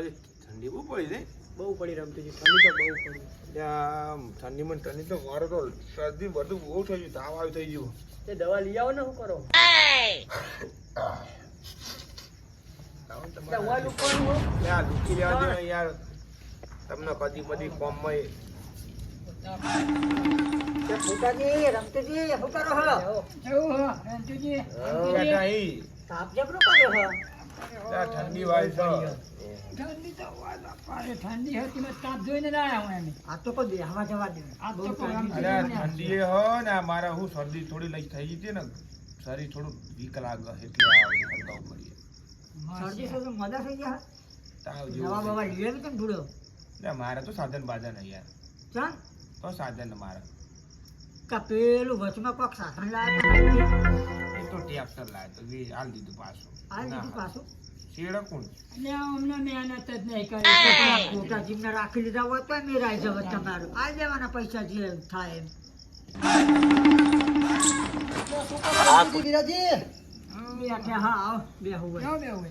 આજે ઠંડી બહુ પડી ને? બહુ પડી રમતુજી ઠંડી તો બહુ પડી. ત્યાં ઠંડીમાં ઠંડી તો મારે તો શરદી બધું બહુ થઈ ગયું તાવ આવી થઈ ગયું. તે દવા લઈ આવો ને હું કરો? તમને કદી બધી કોમમાં તે ફૂટાજી તાપ હો ઠંડી આ તો કોઈ બેહવા જવા દે. બહુ ઠંડી ઠંડી હો ને આ મારે હું શરદી થોડી લઈ થઈ હતી ને શરીર થોડું વીક લાગે એટલે હલકાવું પડીએ શરદી તો મજા થઈ ગયા? તાવ જેવું કેમ મારે તો સાધન બાધન નહીં યાર. ચાલ તો સાધન મારે. કા પેલું વચમાં કોક સાધન લાવ્યા એ તો લાવે તો એ હાલ દીધું પાછું? આ અમને મહેનત જ શેરડો કોણ મોટા જીમને રાખી લીધા હોય તો મેરાઈ જવત તમારું. આ દેવાના પૈસા જે થાય એમ. હા આવો બેહું હોય.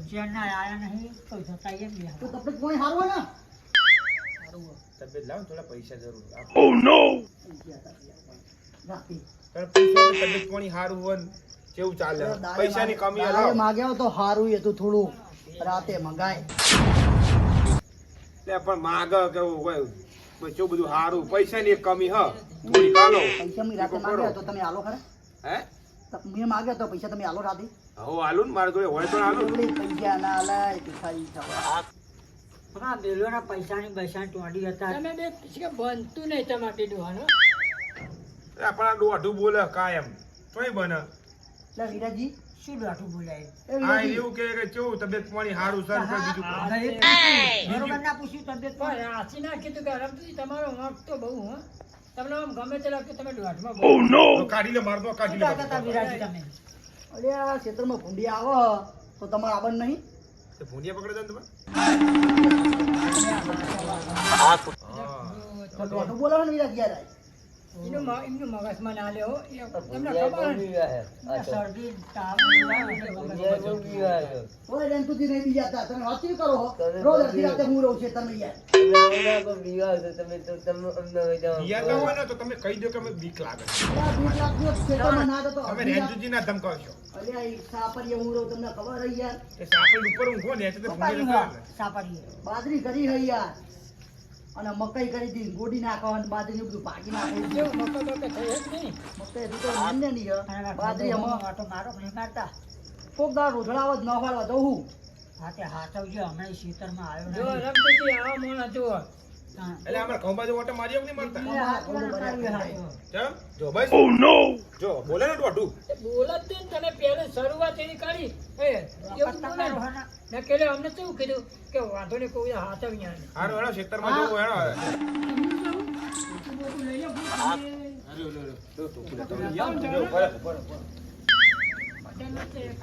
ચેન્નઈ આયા નહીં તો જતા એમ બેહું. તબિયત લાવો થોડા પૈસા જરૂર તબિયત પાણી સારું હોય ને? કેવું ચાલે? પૈસાની કમી માગ્યા તો સારું હતું થોડું રાતે મંગાય. લે પણ માગ કેવું હોય? બચ્ચું બધું સારું પૈસા ની કમી હ. થોડી કાલો પૈસા ની રાતે ટેકો તો તમે આલો ખરા. હે? તો મેં માગ્યા તો પૈસા તમે આલો રાતે. હો હાલું ને મારે જોડે હોય તો હાલું. પૈસા ના આલાય ભિખારી થવા. આ બેલોના પૈસાની પૈસાની ટોંડી હતા. આપણા દોઢું બોલે કાયમ. તોય બને. એટલે વિરાજી શું દાઠું બોલાય? એ આ વિરાજી એવું કે કે કેવું તબિયત પાણી સારું સર કે બીજું હા, કાંઈ? એ પૂછ્યું. બરોબર ના પૂછ્યું તબિયત તો કાઢી લે મારતો કાઢી લે. શું કહેતા હતા વિરાજી તમે? અરે આ ક્ષેત્રમાં ભૂંડી આવો તો તમારે આવવાનું નહીં? તે ભૂંડિયા પકડે છે ને વિરાજ હા તો દોઢું બોલાવો ને વિરાજી યાર શરદી તાવ ઓય રેન સુધી નહીં બીજા હતા તમે વાત કરો રોજ અડધી રાતે હું રહું છું તમે યાર. પિયા તો હોય ને તો તમે કહી દો કે અમે બીક લાગે. બીક લાગતી ના તમે હું રહું તમને ખબર હે યાર? એ ઉપર ને. કરી હે યાર. અને મકાઈ કરી દીધી ગોડી નાખો અને બાજરી બધું ભાગી નાખો મકાઈ હજુ તો માન્ય નહીં બાજરી આટો મારો નહીં મારતા? કોક દાળ રોજડાવા જ ન ફાળવા દઉં હું. તે હાથવજો હમણાં શીતળમાં આવ્યો જો નહીં. રમતુજી મોણ મોણા જુઓ. હા. એટલે અમારે ઘઉં બાજુ ઓટો મારી આવું નહીં મારતા એ હાથમાં નાખાવી હાથો. ચમ જો ભાઈ જો બોલે ને દોઢું બોલે તે તને પહેલે શરૂઆત એની કરી એ એવું બોલે ને. મેં કેલે અમને શું કીધું કે વાંધો ને કોઈ હાથ અહીંયા હારો હેડો ખેતરમાં જવું હેડો હવે. અરે, અરે, અરે. જો, ટોપી લે, તમે જાઓ ને, જો, બરાબર, બરાબર.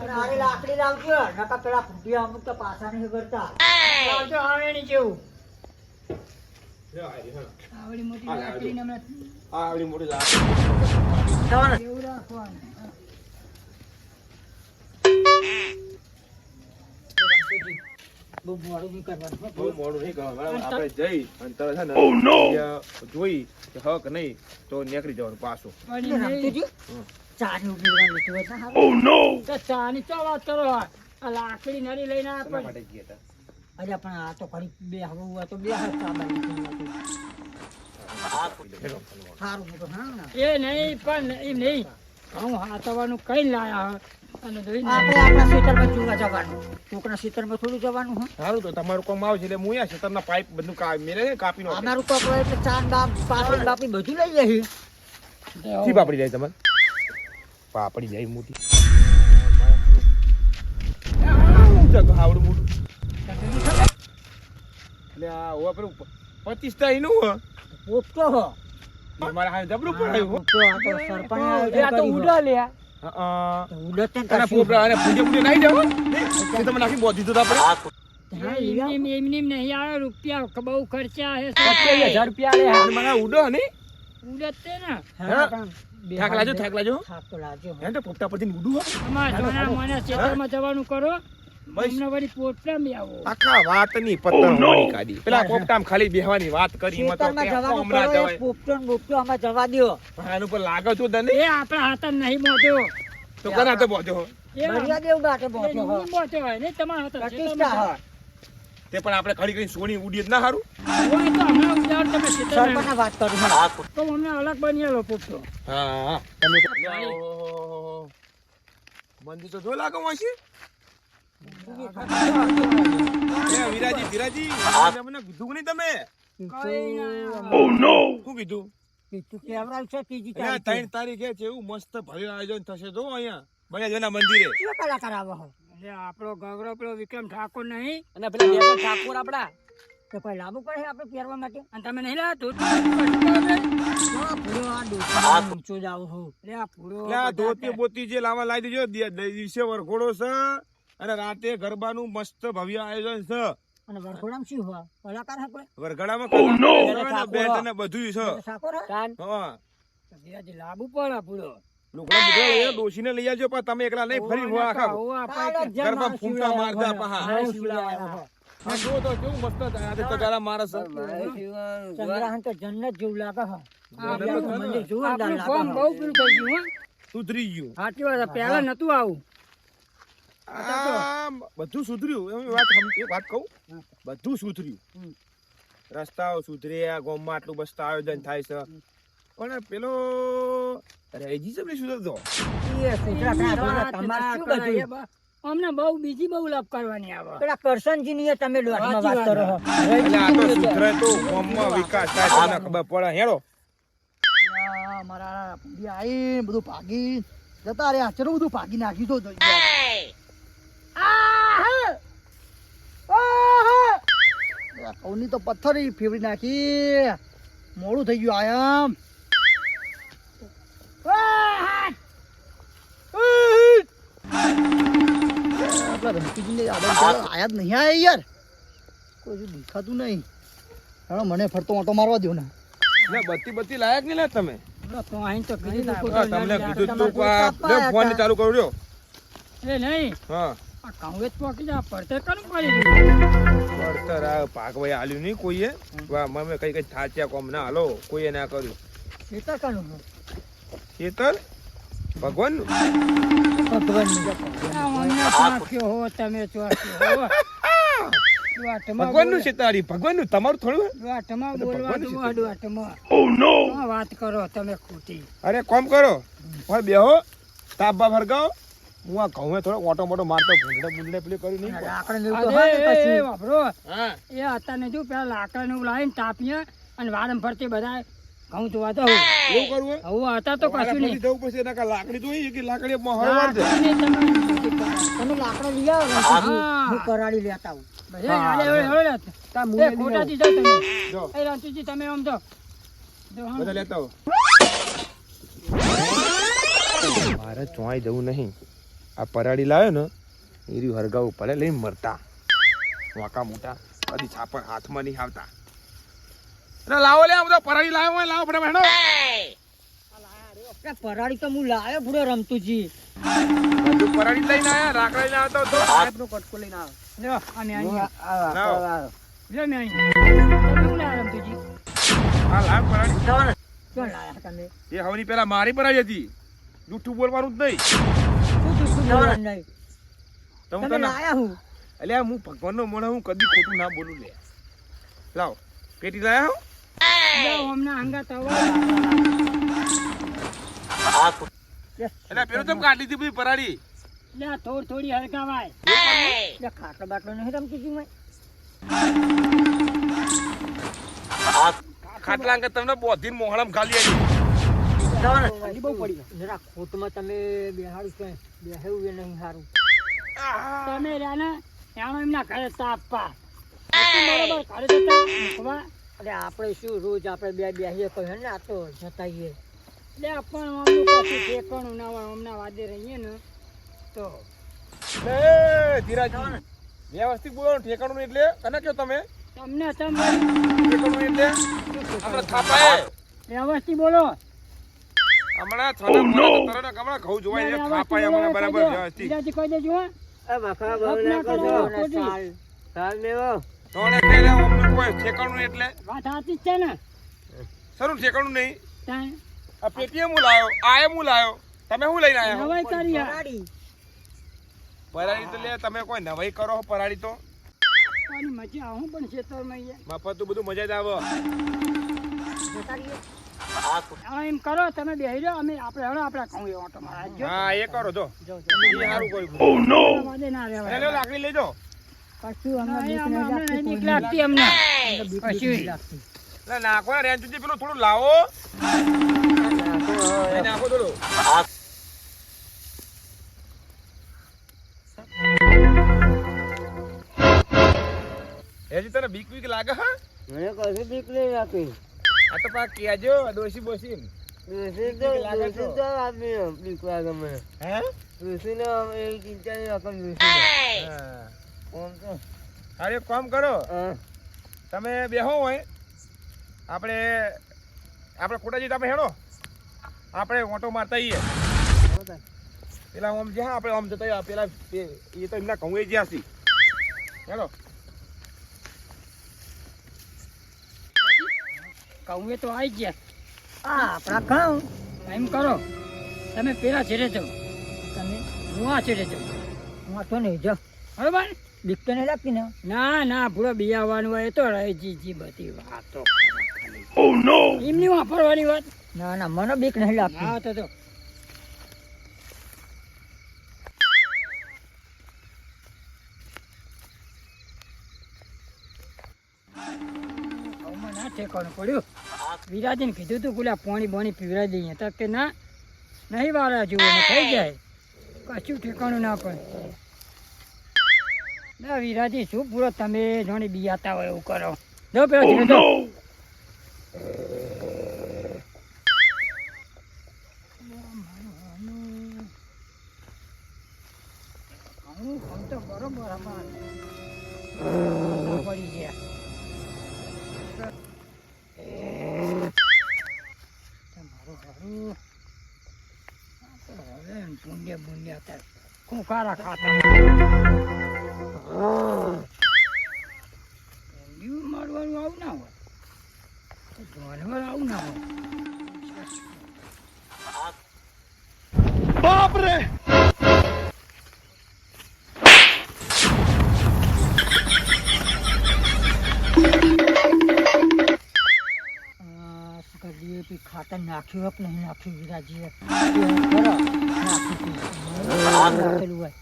અને આરે લાકડી લાવજો નકા પેલા ફૂટી અમુક તો પાછા નહીં કરતા આવજો આવેણી જેવું જો, આ રહી, હા. આવડી મોટી લાકડીને હમણાં આવડી મોટી લાકડી. એવું રાખવાનું ચો વાત લાકડી નરી લઈને આપણે માટે ગયા હતા? અરે પણ આ તો ઘડી બે હવે તો બે હાથ ચાબા એ નહીં પણ એમ નહીં. હું હાથવાનું કઈ લાયા હો. આપણે આપણા ખેતરમાં જોવા જવાનું. કોકના ખેતરમાં થોડું જવાનું હે? સારું તો તમારું કામ આવશે એટલે હું અહીંયા ખેતરના પાઇપ બધું કા- મેલે છે કાપી નાખે. અમારું કોક એટલે ચાંદ બાપ પાપડી બાપડી બધું લઈ જઈએ શી પાપડી જાય તમારે? પાપડી જાય મોટી. આવડું મોટું એટલે આ હોવા પેલું પચીસનું હો. હો મારે હારે જબરું પડાયું હો. પોપટો આ તો સરપંચ આ તો ઉડા લે. હા, તો ઉડત ને અને પોપડા અને પૂજે પૂજે નહીં જાવ? કે તમે નાખી બોધી તો આપણે? હા, એમની એમની નહીં આવે રૂપિયા બહુ ખર્ચા હે રૂપિયા લે. મને ઉડો ને. ઉડત ને. હા, થાક લાજો થાક લાજો થાક તો લાગ્યો. હે તો પોપટા પરથી ઉડું હો. મને ખેતરમાં જવાનું કરો. પતંગ કાઢી. પેલા પોપટામ ખાલી બેહવાની વાત કરી તો બોપટો જવા દ્યો. આનું પર લાગે છું તને? એ આપણા હાથ નહીં દેવું હોય ને તમારા હાથ પ્રતિષ્ઠા પણ આપણે ખડી કરી સોની ઉડી જ ના હારું. સરપંચને વાત કરું હું. તો અમને અલગ બની પોપટો. હા હા. તમે મંદી તો જો લાગો વિરાજી વિરાજી મને કીધું નહીં તમે? શું કીધું? તું કેવડાવશો ત્રીજી અલ્યા, તારીખે. ત્રણ તારીખે છે એવું મસ્ત ભવ્ય આયોજન થશે તો અહીંયા બળિયાજીના મંદિરે. કલાકાર આવો એટલે આપણો ગૌરવ પેલો વિક્રમ ઠાકોર નહીં. અને પેલા બેસો ઠાકોર આપડા. તો કોઈ લાવવું પડે આપણે પહેરવા માટે? અને તમે નહીં લાવ્યા ધોતી? પૂરો આ બોતી જે લાવા લાવી દેજો દિવસે વરઘોડો છે. અને રાતે ગરબાનું મસ્ત ભવ્ય આયોજન છે. અને વરઘોડામાં શું હોય? કલાકાર હે કોઈ વરઘોડામાં ઠાકોર. અને બધુંય છે. ઠાકોર હા. ધીરાજી લાવવું પૂરો. લુગડા બુગડા લઈ આવો, ડોશીને લઈ આવજો પણ તમે એકલા નહીં ફરી હો આખા ગરબા માણસ ફૂંકા મારતા જો તો કેવું મસ્ત આજે તગારા મારે છે. તો જન્નત જેવું લાગે હે. જન્નત મંદિર જોરદાર લાગે બહુ પેલું થઈ ગયું સુધરી ગયું. સાચી વાત. પહેલા નતું આવું. બધું સુધર્યું. એમ વાત એક વાત કહું. બધું સુધર્યું. રસ્તાઓ સુધર્યા ગામમાં આટલું મસ્ત આયોજન થાય છે. પણ પેલો રેજી છે નહીં સુધરતો અમને બહુ બીજી બહુ લાભ કરવાની આવે. પેલા કરશનજીની ની તમે વાત કરો સુધરે તો ગામમાં વિકાસ થાય તમને ખબર પડે. હેડો મારા આઈ બધું ભાગી જતા રે આચરો બધું ભાગી નાખી દો જોઈએ કૌની તો પથ્થર ફેવરી નાખી. મોડું થઈ ગયું આયામ આપણા રમતીજીને આયા જ નહીં આયા યાર. કોઈ હજુ દેખાતું નહીં. હા મને ફરતો ઓટો મારવા દો ને. લે બત્તી બત્તી લાયક નહીં લે તમે. તમને કીધું તું ફોન ચાલુ કરું નહીં. હા. કાંવેજ પોકી જા પડતે કનું પડી ગયું આ ભાગવાઈ આલ્યું નહીં કોઈએ. વાહ મમે કઈ કઈ થાચ્યા કોમ ના. હાલો કોઈએ ના કર્યું. ખેતર કાનું હો? ભગવાનનું બોલે- ભગવાનનું તમારું થોડું શું વાત કરો તમે ખોટી. અરે કોમ કરો. બેહો. તાપા ભરગાઓ હું આ ઘઉં થોડો ઓટો મોટો મારતો ભૂંડે ભૂંડે પેલી કર્યું નહીં લાકડાને એવું તો ને એ. વાપરો. એ અત્યારે જો પેલા લાકડાને એવું લાવીને તાપીએ અને વારમ ફરતી બધા ઘઉં ધોવા દઉં એવું કરવું હું હતા તો કશું નહીં. જવું પછી એના કા લાકડી જોઈએ કે લાકડી મારજે લાકડી તમે તમે લાકડા લઈ આવો ને. હા. કરાડી લેતા આવું. બધે હાલે હવે હવે તા મુએ લઈ ખોટાથી તમે. જો. એ રાંતુજી તમે આમ જો. બધા લેતા આવો. મારે ચોઈ જવું નહીં. આ પરાળી લાવ્યો ને એ રહ્યું હરગાવું પડે લઈને મરતા. વાંકા મોટા કદી છાપણ હાથમાં નહીં આવતા. લાવો લે આ તો પરાળી લાવ્યો હોય લાવો પડે હેડો. પરાળી તો હું લાવ્યો ભૂરો રમતુજી પરાળી લઈને આવ્યા રાખડા લઈને આવતો તો. હાથનો કટકો લઈને આવ્યો અહીં. મારી પરાડી હતી. જૂઠું બોલવાનું જ નહીં. તમે લાયા હું. અલ્યા હું ભગવાનનો મોઢા હું કદી ખોટું ના બોલું લે. લાવ. પેટી લાયા હું? હમણાં આવો. એટલે પેલું તમે કાઢી હતી બધી પરાડી લ્યો, થોડી થોડી હરગાવાય એટલે ખાટલો બાટલો નહીં રમતુજી મેં ખાટલા અંગે તમને બોધીન મોહળામાં ખાલી આવી ઠંડી બહુ પડી જરા ખોટમાં તમે બેહાડું છે બેહેવું એ નહીં સારું તમે રહ્યા ને એનો એમના ઘરે બરોબર ઘરે જતા. એટલે આપણે શું રોજ આપણે બે બેહીએ કહ્યું ને આ તો જતાઈએ. લે પણ અમનું પાછું હમણાં વાદે રહીએ ને તો. ધીરાજી. વ્યવસ્થિત બોલો ઠેકાણું એટલે? કને કયો તમે? તમને તમે ઠેકાણું એટલે? આપણે થાપાએ વ્યવસ્થિત બોલો. હમણાં છોડા મોડા તો કમળા હમણાં ઘઉં જોવાય છે ખાપાય હમણાં બરાબર વ્યવસ્થિત બીજાથી કહી દેજો બહુ ના કરો, મેવો તોણે પેલે અમને કોઈ ઠેકાણું એટલે. વાત આતી છે ને. સરું ઠેકાણું નહીં? તાણ. આ પેટીએમ હું લાયો? આયમ હું લાયો? તમે શું લઈને આયા નવાઈ કરી પરાડી પરાડી તો લે તમે કોઈ નવાઈ કરો પરાડી પરાળી તો? કોની મજા આવું પણ ખેતરમાં. મફત તો બધું મજા જ આવે. એમ કરો તમે બેહી જાઓ અમે આપણે હવે આપણે કહું એવો તમારા. હા એ કરો જો. કર્યું ના! રહેવાય. એટલે લાકડી લેજો કશું અમને બીક લાગતી, અમને કશું સુધી પેલું થોડું લાવો. નાખો થોડું હજી તને બીક બીક લાગે હા? મને કશું બીક નહીં લાગતી. આ તો પાક કહેજો દોશી બોસી દોષી તો દોશી તો. તો આપી બીક લાગે મને. હે? દોશી ને એ ચિંતા ની રકમ દોશી હા. કોમ તો. અરે કામ કરો. તમે બેહો હોય. આપણે આપણે કોટાજી તમે હેડો. આપણે ઓટો મારતા આવીએ પેલા આમ જ્યાં આપણે આમ જતા. પેલા એ તો એમના કહું જ્યાં સી હેડો કહું એ તો આવી ગયા. આ આપણા કહું એમ કરો તમે પેલા છેડે જાઓ. તમે? હું આ છેડે જાઉં. વાંધો નહીં જાઓ બરોબર? બીક તો નહીં લાગતી ને ના ના ભૂલો બિયાવાનું હોય તો રહી જી જી બધી વાતો એમની વાપરવાની વાત? ના ના મને બીક નહીં લાગતી. હા તો. ઠેકાણું પડ્યું. વિરાજીને કીધું તું ગુલા પાણી બોણી પીવડાવી દઈએ. તો કે ના નહીં વાળા જુઓ થઈ જાય. કશું ઠેકાણું ના પડે. ના વિરાજી શું પૂરો તમે જોણી બિયાતા હોય એવું કરો. જો પેલો. ઘઉં, ઘઉં તો બરોબર અમારે. હવે પુણ્ય ભૂંડિયા થાય. ખોખારા ખાતા. ભૂંડિયું મારવાનું આવું ના હોય. જાનવર આવું ના હોય. આ કહે DAP ખાતર નાખ્યું હોય કે નહીં નાખ્યું વિરાજીએ એ ખરો, નાખ્યું હતું. નાખેલું હોય.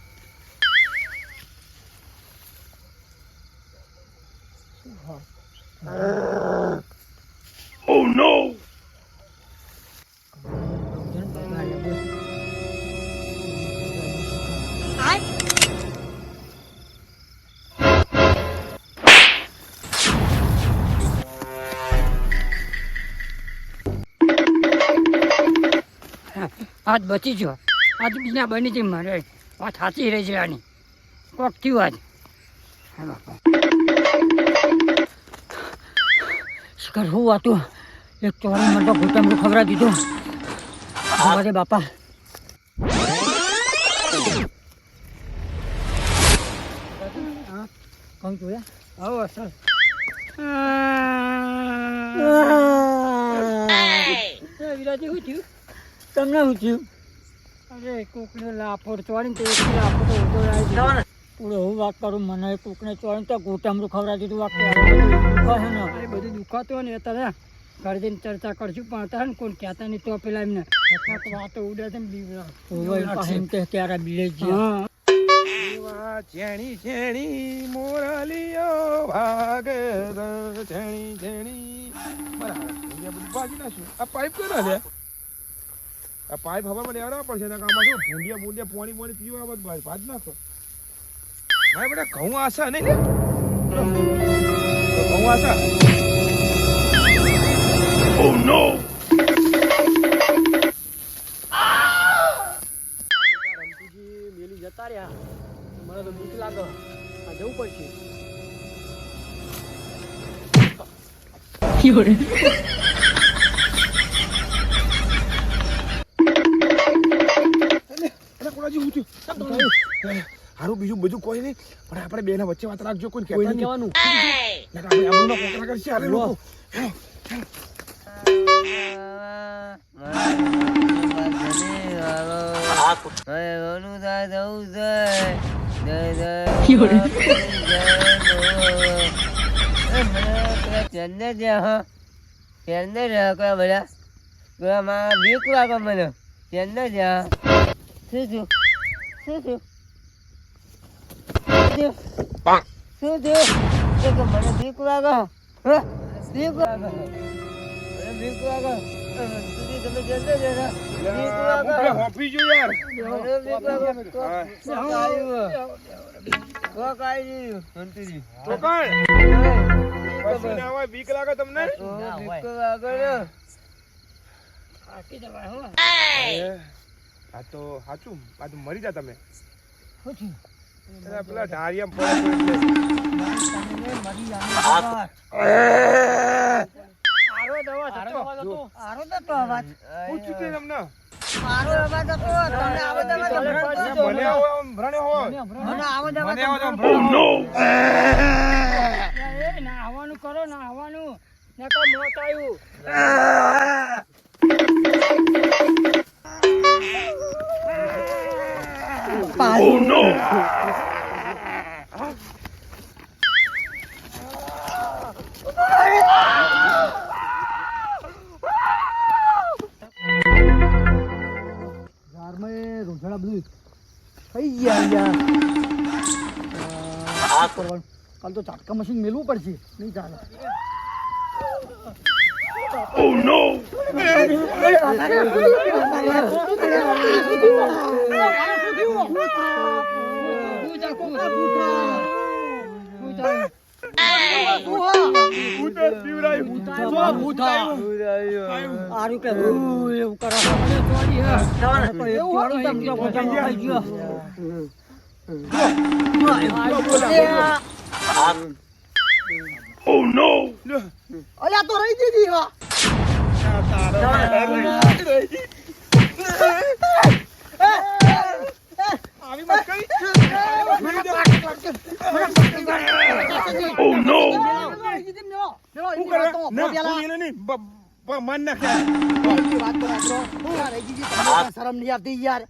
શું હોય? આજ બચી ગયો. આજ બીજા બની હતી મારે. વાત સાચી રહી છે આની. કોક થયું આજ. હા બાપા. શિખર હું હતું એક ચોરી મને તો ઘૂંટણનું ખવડાવી દીધું. અરે બાપા? હા, કોણ જોયા? આવો સર. વિરાજી શું થયું? તમને શું થયું? અરે કોકને લાફોડ ચોરીને તો એક લાફોડ ઊભો પૂરો હું વાત કરું મને કોકને ચોરીને તો ગોટામરું ખવડાવી દીધું વાત દુખા છે ને અરે બધું દુખાતું હોય ને તારે ઘર જઈને ચર્ચા કરશું પણ અત્યારે ને કોણ કહેતા નહીં તો પેલા એમને. કાંઈક વાતો ઉડે છે ને બીવડા. એમ કે ત્યારે એવા ચેણી ચેણી મોરલીઓ ભાગે ચેણી ચેણી બરાબર. આ પાઇપ કરો લે આ પાઇપ હવા લેવડાવવા પડશે એના કામમાં શું? ભૂંડિયા ભૂંડિયા પાણી પાણી પીવા આ બધું ભાજ નાખો. ભાઈ બેટા ઘઉં આશા નહીં લે ઘઉં આશા? રમતીજી મેલી જતા રહ્યા મને તો બીક લાગે આ જવું પડશે એટલે કોલાજી થયું હારું બીજું બધું કોઈ નહીં. પણ આપણે બેના વચ્ચે વાત રાખજો કોઈ કહેતા આપણે કોકરા કરશે હારે લોકો ચંદર જ્યાં ચંદર જ્યાં કયા બધા પેલામાં બીક લાગે મને ચંદર જ્યાં શું શું શું શું શું. થયું? એ મને બીક લાગે. બીક લાગે. મને બીક લાગે. તમે ચંદર જ્યાં બીક લાગે. હોપી જો યાર. મને બીક લાગે. તો આવ્યું તો કાઈ ગયું તો કાંઈ? કશું ના હોય બીક લાગે તમને? બીક લાગે ને. થાકી જવાય હો. એ, આ તો સાચું આ તો મરી જા તમે. પેલા હું એ ના આવવાનું કરો ના આવવાનું. નકર મોત આવ્યું. ઝાડમાં no! કાલ તો ચાટકા મશીન મેલવું પડશે. નહીં ચાલે. પૂજા પૂજા પૂજા ભૂત પીવડાયું. ભૂત આરું કે ઉ એવું માર નાખ્યા. શરમ નહીં આવતી યાર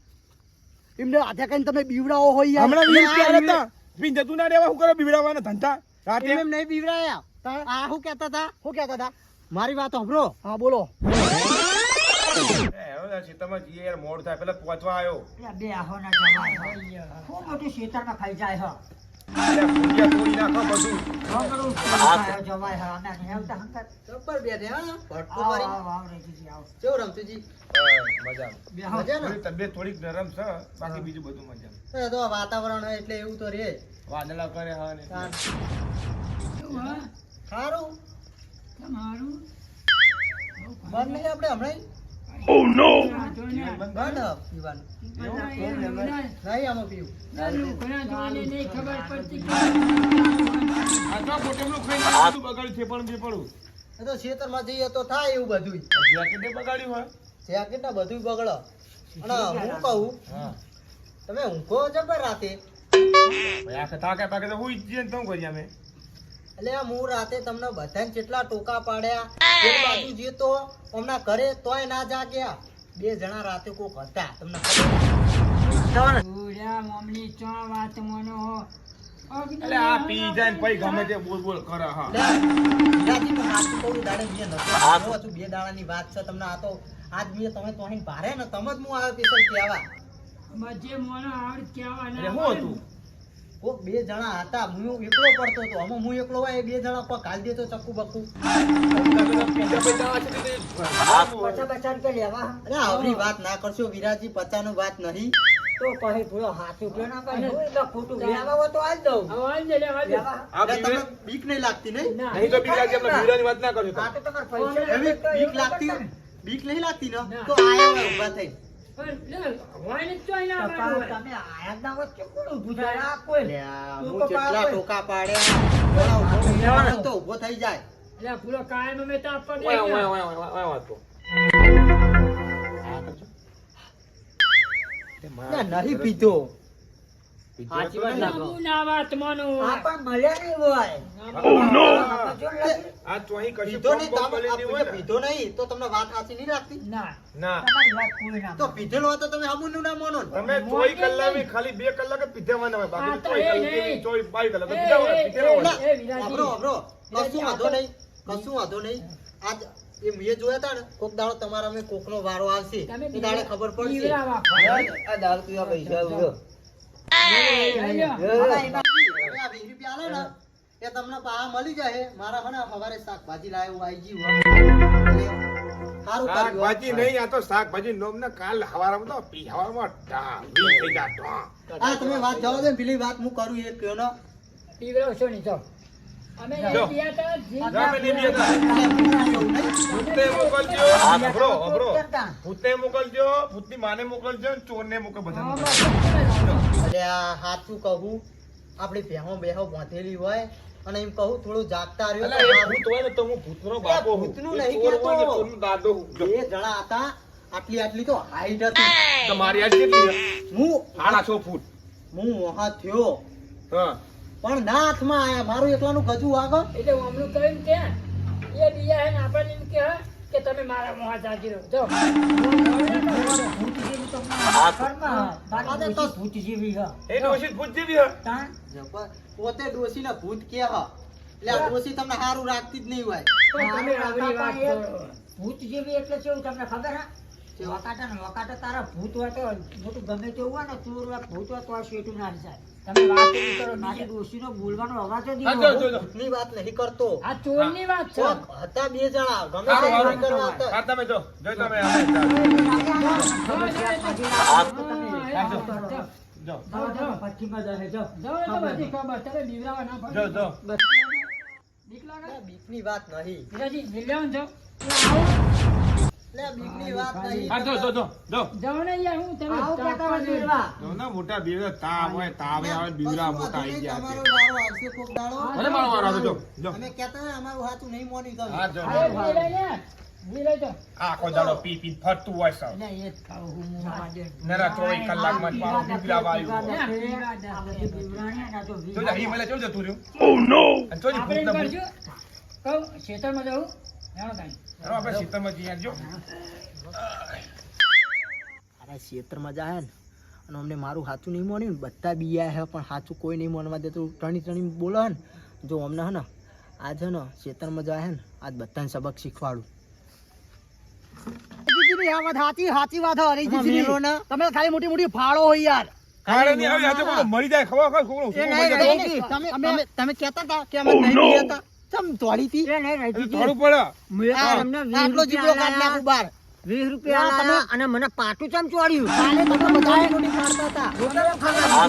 એમને હાથે કઈ તમે બીવડાવો હોય હમણાં. પીને જતું ના રહેવા, શું કરો બીવડાવવાના ધંધા? રાતે? એમ નહીં બીવડાયા આ શું કહેતા હતા શું મારી વાત સાંભળો હા બોલો ખેતરમાં જઈએ યાર, મોડું થાય. પેલા પહોંચવા આવ્યો. બે ખૂબ મોટું ખેતરમાં ખાઈ જાય હ. વાતાવરણ એટલે એવું તો રે. વાદળા કરે હા ને હા. સારું તમારું બંધ નહીં આપણે હમણાં જોઈને no! હ પીવાનું નહીં આમાં પીવું ઘણા જોવાની નહીં ખબર પડતી કે આટલા પોટેમનું ખાઈને બધું બગાડ્યું છે પણ બે પડું એ તો ખેતરમાં જઈએ તો થાય એવું બધું બગાડ્યું હોય જેકેટ ના બધું બગડો અને હું કહું હા તમે ઊંઘો જબર રાતે આખે થાકે પાકે તો હું જ જઈએ ને તો શું કરીએ અમે એટલે આ હું રાતે તમને બધાને કેટલા ટોકા પાડ્યા. એ બાજુ જે તો હમણાં ઘરે તોય ના જાગ્યા. બે જણા રાતે કોક હતા તમને ખબર? મમ્મી ચો વાત મોનો. હો એટલે આ પી જાય પછી ગમે તે બોલ બોલ કરે હા. હીરાજી, હું સાચું કહું, દાડે મેં નતો આવ્યો. છું. બે દાડાની વાત છે તમને આ તો આજ મેં તમે તો અહીં ભારે ને તમે જ હું આવ્યો સ્પેશિયલ કહેવા. મજે મોનો આવડ કેવા ના હું હતું? કોક બે જણા હતા હું એકલો પડતો હતો. આમાં હું એકલો હોય બે જણા પર કાલ દેતો ચક્કુ બક્કુ. અરે આવડી વાત ના કરશો વિરાજી પચાનું વાત નહીં. તો પછી પૂરો હાથ રૂપિયો ના કરે. એટલે ખોટું લેવા હોય તો આજ દઉં. અવાજ દે અવાજ દે આ એટલે બીક નહીં લાગતી નહીં? ના. નહીં તો બીક લાગી આપણે બીવડાની વાત ના કરજો આ તો તમારે પૈસા બીક લાગતી બીક નહીં લાગતી ને. તો આયા ઊભા થઈ. ઊભો થઈ જાય. એટલે પૂરો કાયમ અમે તો આપવા ઓય ગયા. ઓય ઓય ઓય ઓય વાત તો ના, નહીં પીધો. સાચી વાત ના કહો. આવું ના વાત માનો. આ પણ મળ્યા નહીં હોય. આ ચોહી કશું પીધો નહીં તમે બોમ આ બની હોય પીધો નહીં તો તમને વાત સાચી નહીં લાગતી? ના. ના. કોઈ ના તો પીધેલો તો તમે હમુનું ના માનો તમે ચોઈ કલાક ખાલી બે કલાક જ પીધેવાના હોય બાકી આ તો ચોઈ એ કલાક નહીં. ચોઈ બાઈ કલાક એ, પીધેલા હોય, એ, પીધેલા હોય. એ, વિરાજી. વાપરો, વાપરો. કશું વાંધો નહીં કશું વાંધો નહીં. આજ એ મેં જોયા હતા ને કોક દાડો તમારા કોક કોકનો વારો આવશે એ દાડે ખબર પડશે. આ પૈસા. લઈ લો. હવે આ વીસ રૂપિયા એ તમને પાછા મળી જાય મારા હે સવારે શાકભાજી લાવ્યો આઈ ગયું એટલે સારું કર્યું શાકભાજી નહીં આ તો શાકભાજી નોમ ને કાલ હવારમાં તો પી હવારમાં ઢા, વી થઈ જા ઢા. હા. તમે વાત જાઓ દે પેલી વાત હું કરું એ કયો ને. છો નહીં. અમે નહીં મોકલજો. અભરો અભરો. ભૂતને મોકલજો ભૂતની માને મોકલજો ને ચોરને મોકલ બધા આ સાચું કહું આપણી ભેહો બેહો બાંધેલી હોય અને એમ કહું થોડું જાગતા રહ્યો. ભૂત હોય ને તો હું ભૂતનો બાપો હું. ભૂતનું નહીં કહેતો. દાદો હું. બે જણા હતા આટલી આટલી તો હાઈટ હતી તમારી આ કેટલી હું સાડા છ ફૂટ હું મોહા થયો હા પણ ના હાથમાં આયા મારું એકલાનું ગજુ આગળ એટલે હું હમણાં કે એ બીજા હે ને આપણને એમ કહે કે તમે મારા મોહા જાગી રહો. જો. ભૂત જેવી તો ઘરમાં બાકી ભૂત જેવી હ. એ ડોશી ભૂત જેવી હે. તાણ? પોતે ડોશીને ભૂત કે હ. એટલે આ ડોશી તમને સારું રાખતી જ નહીં હોય. ભૂત જેવી એટલે કેવું તમને ખબર હે? વકાટા ને વકાટા તારા ભૂત હોય તો મોટું ગમે તેવું હોય ને ચોર હોય ભૂત હોય તો આ શેઠું ના જાય તમે વાત કરો ડોશીનો બોલવાનો અવાજ જ નહીં કરતો આ ચોરની વાત છે હતા બે જણા ગમે તે કરવા હતા. તમે જો જો તમે આવે. હા, જો. જો જાઓ, જાઓ. ભઠ્ઠીમાં જાય જાઓ. જાઓ, એ તો બધી ખબર. તમે બીવરાવા ના પડો. જો જો બીક લાગે? બીકની વાત નહીં વિરાજી, મિલ્યાવન જાઓ. એટલે બીકની વાત નહીં હા જો મોટા બીવડા તાવ હોય તાવ આવે બીવડા મોટા આવી ગયા છે વારો આવશે કોક દાડો. ભલે મારો વારો આવશે, જો જો અમે કહેતા અમારું હાચું નહીં મોની તમે. હા જો ને. આખો દાડો પી પી ફરતું હોય સૌ એટલે એ જ ખાવું હું મોં વાજે. નરા. છે. આ બધી બીવડાણી અને આ તો બીવડા. મને ચલ જતું રહ્યું અને ચોજી આપણે એમ ભૂતના ભૂત. કહું, ખેતરમાં જાઉં? આપણે અરે જાય ને. અને અમને મારું સાચું નહીં મોન્યું ને. બધા બીયા હે પણ સાચું કોઈ નહીં મોનવા દેતું ત્રણી ત્રણી બોલો હે ને. જો અમને હે ને આજ હે ને ક્ષેત્રમાં જાય ને આજ બધાને સબક શીખવાડું. મેલો ના. તમે ખાલી મોટી મોટી ફાળો હોય યાર. મરી જાય ખબર તમે તમે તમે હતા કે અમે નહીં બીયા હતા ચમ તોડી તી. થોડું પડે. મેં તમને વીસ આટલો જીબડો કાઢ નાખું બહાર વીસ રૂપિયા ના, અને મને પાટું ચમ ચોડ્યું તમે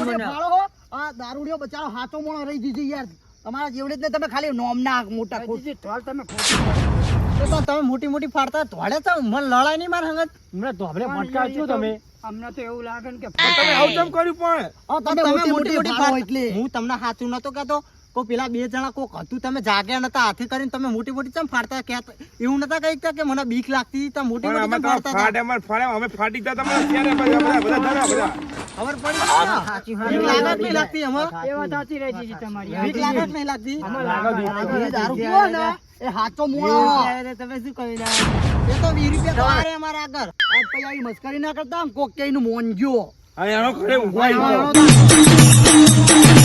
મને. દારૂડિયો બચારો હાથો મોણો રહી દીધી યાર. તમારા જેવડે જ ને તમે ખાલી નોમના મોટા ખોટ. તમે ખોટું તો તમે મોટી મોટી ફાડતા ધોળે તો મને લડાય નહીં મારા હંગત. તમે? અમને તો એવું લાગે ને કે તમે આવું કેમ કર્યું પણ? તમે તમે મોટી મોટી ફાડો એટલે. હું તમને સાચું નતો કહેતો. કો પેલા બે જણા કોક હતું તમે જાગ્યા નતા હાથે કરીને તમે મોટી મોટી ચમ ફાડતા? કહેતા એવું નતા કહેતા કે મને બીક લાગતી તમે મોટી મોટી ચમ ફાડતા ફાડે અમાર ફાડે અમે ફાટી ગયા તમે અત્યારે બધા બધા બધા ધરા બધા. ખબર પડી? સાચી બીક લાગત નહીં લાગતી અમે એ વાત. સાચી રહી છે તમારી બીક લાગે કે નહીં લાગતી? જે દારૂ પીવો ને એ હાચો મોણો તમે શું કહી રહ્યા એ તો 20 રૂપિયા તમારે અમારા આગળ. આજ પછી આવી મસ્કરી ના કરતા કોક કે એનું મોન ગયો. એનો ઘરે ઊંઘવા આવ્યો.